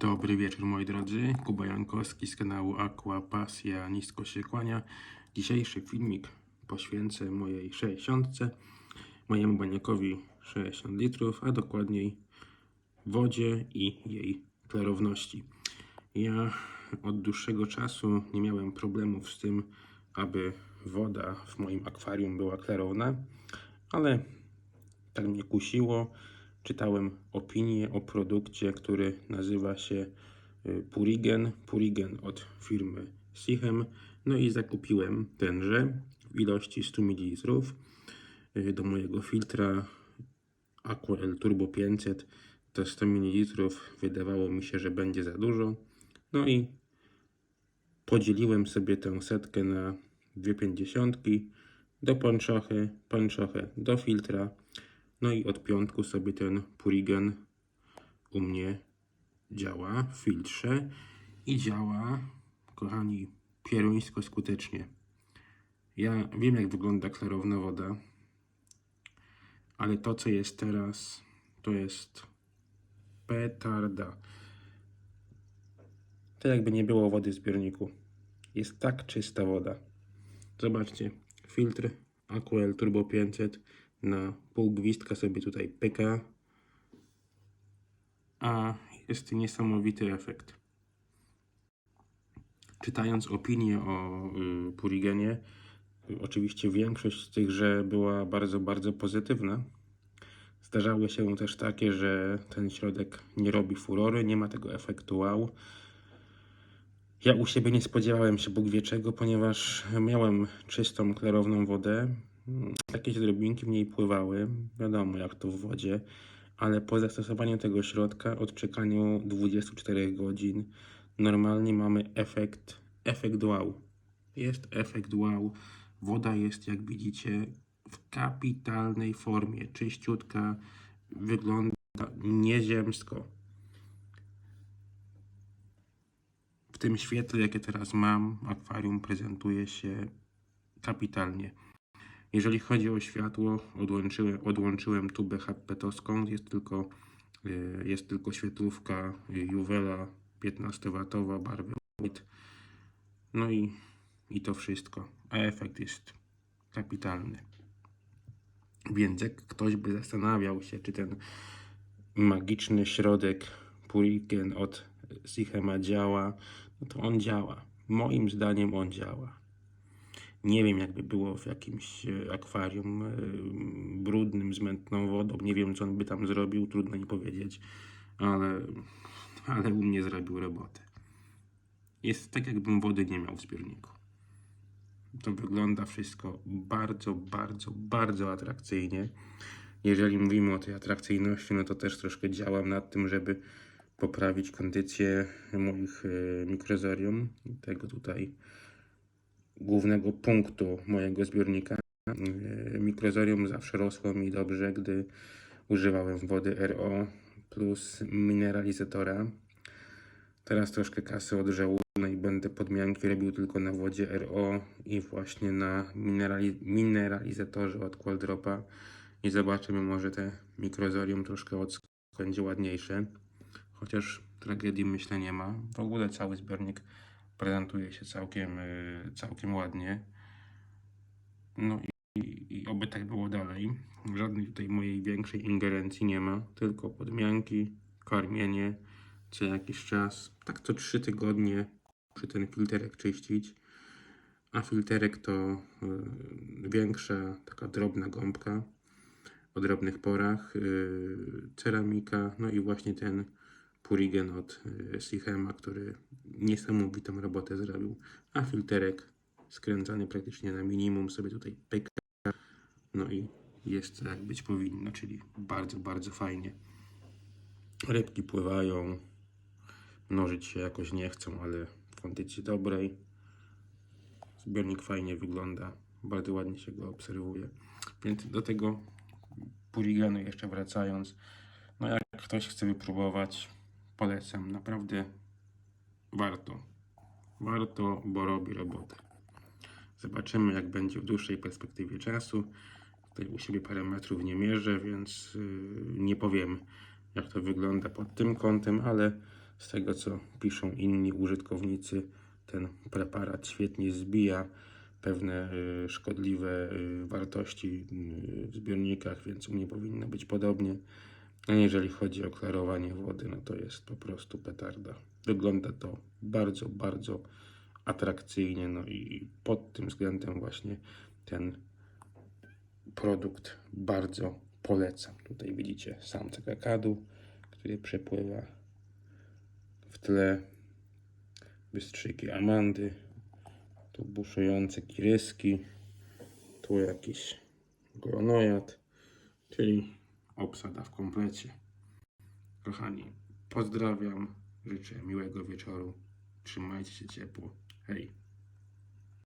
Dobry wieczór moi drodzy, Kuba Jankowski z kanału Aqua Pasja Nisko się kłania. Dzisiejszy filmik poświęcę mojej 60, mojemu baniakowi 60 litrów, a dokładniej wodzie i jej klarowności. Ja od dłuższego czasu nie miałem problemów z tym, aby woda w moim akwarium była klarowna, ale tak mnie kusiło. Czytałem opinię o produkcie, który nazywa się y, Purigen. Purigen od firmy Sichem. No i zakupiłem tenże w ilości 100 ml y, do mojego filtra AquaL Turbo 500. To 100 ml wydawało mi się, że będzie za dużo. No i podzieliłem sobie tę setkę na dwie pięćdziesiątki do panczachy, panczachy do filtra. No i od piątku sobie ten Purigen u mnie działa w filtrze i działa, kochani, pieruńsko skutecznie. Ja wiem, jak wygląda klarowna woda, ale to, co jest teraz, to jest petarda. To jakby nie było wody w zbiorniku. Jest tak czysta woda. Zobaczcie, filtr AQL Turbo 500 na pół gwizdka sobie tutaj pyka, a jest niesamowity efekt. Czytając opinię o y, Purigenie, oczywiście większość z tychże była bardzo, bardzo pozytywna. Zdarzały się też takie, że ten środek nie robi furory, nie ma tego efektu wow. Ja u siebie nie spodziewałem się Bóg wie czego, ponieważ miałem czystą, klarowną wodę. Mm, Jakieś drobinki w niej pływały, wiadomo jak to w wodzie, ale po zastosowaniu tego środka, odczekaniu 24 godzin, normalnie mamy efekt, efekt wow. Jest efekt wow. Woda jest, jak widzicie, w kapitalnej formie, czyściutka, wygląda nieziemsko. W tym świetle, jakie teraz mam, akwarium prezentuje się kapitalnie. Jeżeli chodzi o światło, odłączyłem, odłączyłem tubę HP-towską. Jest tylko, y, jest tylko świetlówka Juwela 15W barwy white. No i, i to wszystko. A efekt jest kapitalny. Więc jak ktoś by zastanawiał się, czy ten magiczny środek Purigen od Sichema działa, no to on działa. Moim zdaniem on działa. Nie wiem, jakby było w jakimś e, akwarium e, brudnym, z mętną wodą. Nie wiem, co on by tam zrobił, trudno mi powiedzieć, ale, ale u mnie zrobił robotę. Jest tak, jakbym wody nie miał w zbiorniku. To wygląda wszystko bardzo, bardzo, bardzo atrakcyjnie. Jeżeli mówimy o tej atrakcyjności, no to też troszkę działam nad tym, żeby poprawić kondycję moich e, mikrozorium. Tego tutaj głównego punktu mojego zbiornika. E, Mikrozorium zawsze rosło mi dobrze, gdy używałem wody RO plus mineralizatora. Teraz troszkę kasy odżałuję no i będę podmianki robił tylko na wodzie RO i właśnie na minerali mineralizatorze od Qualdropa i zobaczymy, może te mikrozorium troszkę od będzie ładniejsze. Chociaż tragedii myślę nie ma. W ogóle cały zbiornik prezentuje się całkiem, y, całkiem ładnie. No i, i oby tak było dalej. Żadnej tutaj mojej większej ingerencji nie ma, tylko podmianki, karmienie co jakiś czas, tak co 3 tygodnie muszę ten filterek czyścić. A filterek to y, większa, taka drobna gąbka o drobnych porach, y, ceramika, no i właśnie ten Purigen od y, Sichema, który niesamowitą robotę zrobił. A filterek skręcany praktycznie na minimum sobie tutaj pyka. No i jest jak być powinno, czyli bardzo, bardzo fajnie. Rybki pływają, mnożyć się jakoś nie chcą, ale w kondycji dobrej. Zbiornik fajnie wygląda, bardzo ładnie się go obserwuje. Więc do tego Purigenu jeszcze wracając, no jak ktoś chce wypróbować, polecam, naprawdę warto. Warto, bo robi robotę. Zobaczymy, jak będzie w dłuższej perspektywie czasu. Tutaj u siebie parametrów nie mierzę, więc yy, nie powiem, jak to wygląda pod tym kątem, ale Z tego co piszą inni użytkownicy, ten preparat świetnie zbija pewne y, szkodliwe y, wartości y, w zbiornikach, więc u mnie powinno być podobnie. A jeżeli chodzi o klarowanie wody, no to jest po prostu petarda. Wygląda to bardzo, bardzo atrakcyjnie, no i pod tym względem właśnie ten produkt bardzo polecam. Tutaj widzicie samce kakadu, który przepływa w tle bystrzyki amandy, tu buszujące kiryski, tu jakiś glonojad, czyli obsada w komplecie. Kochani, pozdrawiam, życzę miłego wieczoru, trzymajcie się ciepło, hej.